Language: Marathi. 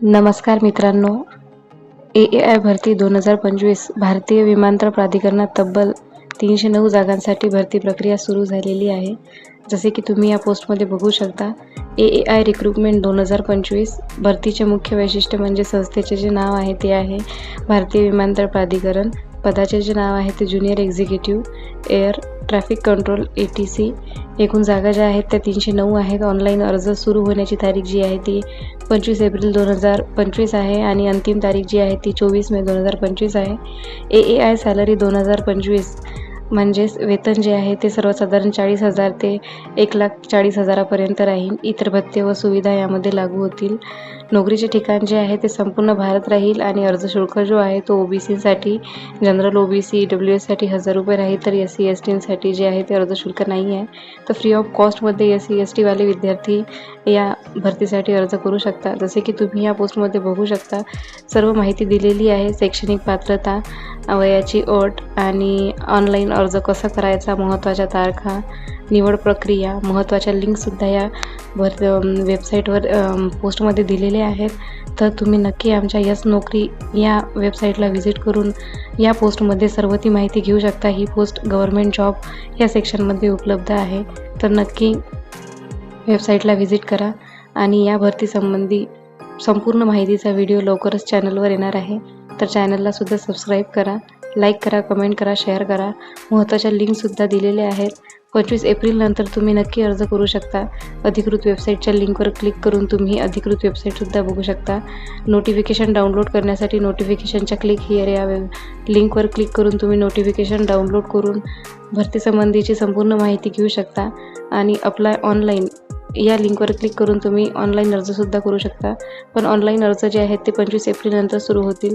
नमस्कार मित्रांनो. ए ए आय भरती दोन हजार पंचवीस भारतीय विमानतळ प्राधिकरणात तब्बल तीनशे नऊ जागांसाठी भरती प्रक्रिया सुरू झालेली आहे. जसे की तुम्ही या पोस्टमध्ये बघू शकता ए ए आय रिक्रुटमेंट दोन हजार पंचवीस भरतीचे मुख्य वैशिष्ट्य म्हणजे संस्थेचे जे नाव आहे ते आहे भारतीय विमानतळ प्राधिकरण. पदाचे जे नाव आहे ते junior executive air traffic control A T C एकूण जागा ज्या आहेत त्या तीनशे नऊ आहेत. ऑनलाईन अर्ज सुरू होण्याची तारीख जी आहे ती पंचवीस एप्रिल दोन हजार पंचवीस आहे आणि अंतिम तारीख जी आहे ती चोवीस मे दोन हजार पंचवीस आहे. ए ए आय सॅलरी दोन हजार पंचवीस. म्हणजेच वेतन जे आहे ते सर्वसाधारण चाळीस हजार ते एक लाख चाळीस हजारापर्यंत राहील. इतर भत्ते व सुविधा यामध्ये लागू होतील. नोकरीचे ठिकाण जे आहे ते संपूर्ण भारत राहील आणि अर्ज शुल्क जो आहे तो ओ बी सीसाठी general O B C W एससाठी हजार रुपये राहील. तर एस सी एस टीसाठी जे आहे ते अर्ज शुल्क नाही आहे. तर फ्री ऑफ कॉस्टमध्ये एस सी एस टीवाले विद्यार्थी या भरतीसाठी अर्ज करू शकता. जसे की तुम्ही या पोस्टमध्ये बघू शकता. सर्व माहिती दिलेली आहे. शैक्षणिक पात्रता वयाची अट आणि ऑनलाईन अर्ज कसा करायचा महत्त्वाच्या तारखा निवड प्रक्रिया महत्त्वाच्या लिंकसुद्धा या भर वेबसाईटवर पोस्टमध्ये दिलेले आहेत. तर तुम्ही नक्की आमच्या यस नोकरी या वेबसाईटला व्हिजिट करून या पोस्टमध्ये सर्व ती माहिती घेऊ शकता. ही पोस्ट गव्हर्मेंट जॉब या सेक्शनमध्ये उपलब्ध आहे. तर नक्की वेबसाईटला व्हिजिट करा आणि या भरतीसंबंधी संपूर्ण माहितीचा व्हिडिओ लवकरच चॅनलवर येणार आहे. तर चॅनलला सुद्धा सबस्क्राईब करा. लाईक करा कमेंट करा शेअर करा. महत्त्वाच्या लिंकसुद्धा दिलेल्या आहेत. पंचवीस एप्रिलनंतर तुम्ही नक्की अर्ज करू शकता. अधिकृत वेबसाईटच्या लिंकवर क्लिक करून तुम्ही अधिकृत वेबसाईटसुद्धा बघू शकता. नोटिफिकेशन डाउनलोड करण्यासाठी नोटिफिकेशनच्या क्लिक हिअर या वेब लिंकवर क्लिक करून तुम्ही नोटिफिकेशन डाउनलोड करून भरतीसंबंधीची संपूर्ण माहिती घेऊ शकता. आणि अप्लाय ऑनलाईन या लिंकवर क्लिक करून तुम्ही ऑनलाईन अर्जसुद्धा करू शकता. पण ऑनलाईन अर्ज जे आहेत ते पंचवीस एप्रिलनंतर सुरू होतील.